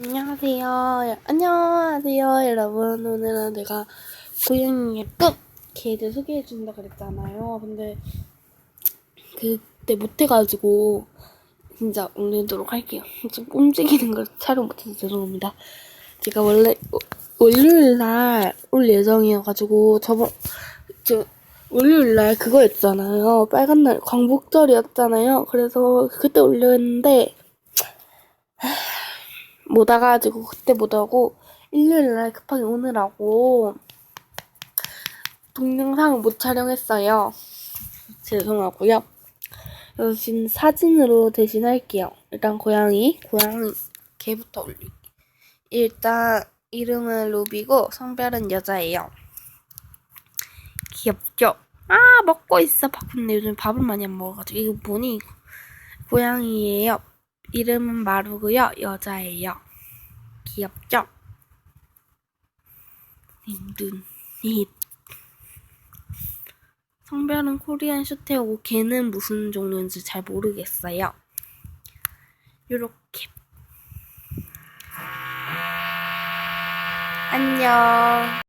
안녕하세요. 안녕하세요, 여러분. 오늘은 내가 고양이의 끝 걔를 소개해준다 그랬잖아요. 근데 그때 못해가지고 진짜 올리도록 할게요. 좀 움직이는 걸 촬영 못해서 죄송합니다. 제가 원래 어, 월요일 날 올 예정이어가지고 저번 저 월요일 날 그거였잖아요. 빨간 날 광복절이었잖아요. 그래서 그때 올려 했는데 못 와가지고 그때 못 오고 일요일 날 급하게 오느라고 동영상을 못 촬영했어요. 죄송하고요. 그래서 지금 사진으로 대신 할게요. 일단 고양이, 고양이 개부터 올릴게요. 일단 이름은 루비고 성별은 여자예요. 귀엽죠? 아 먹고 있어. 밥 근데 요즘 밥을 많이 안 먹어가지고 이거 뭐니? 고양이예요. 이름은 마루고요. 여자예요. 귀엽죠? 눈, 잇. 성별은 코리안 슈테오고 걔는 무슨 종류인지 잘 모르겠어요. 요렇게. 안녕.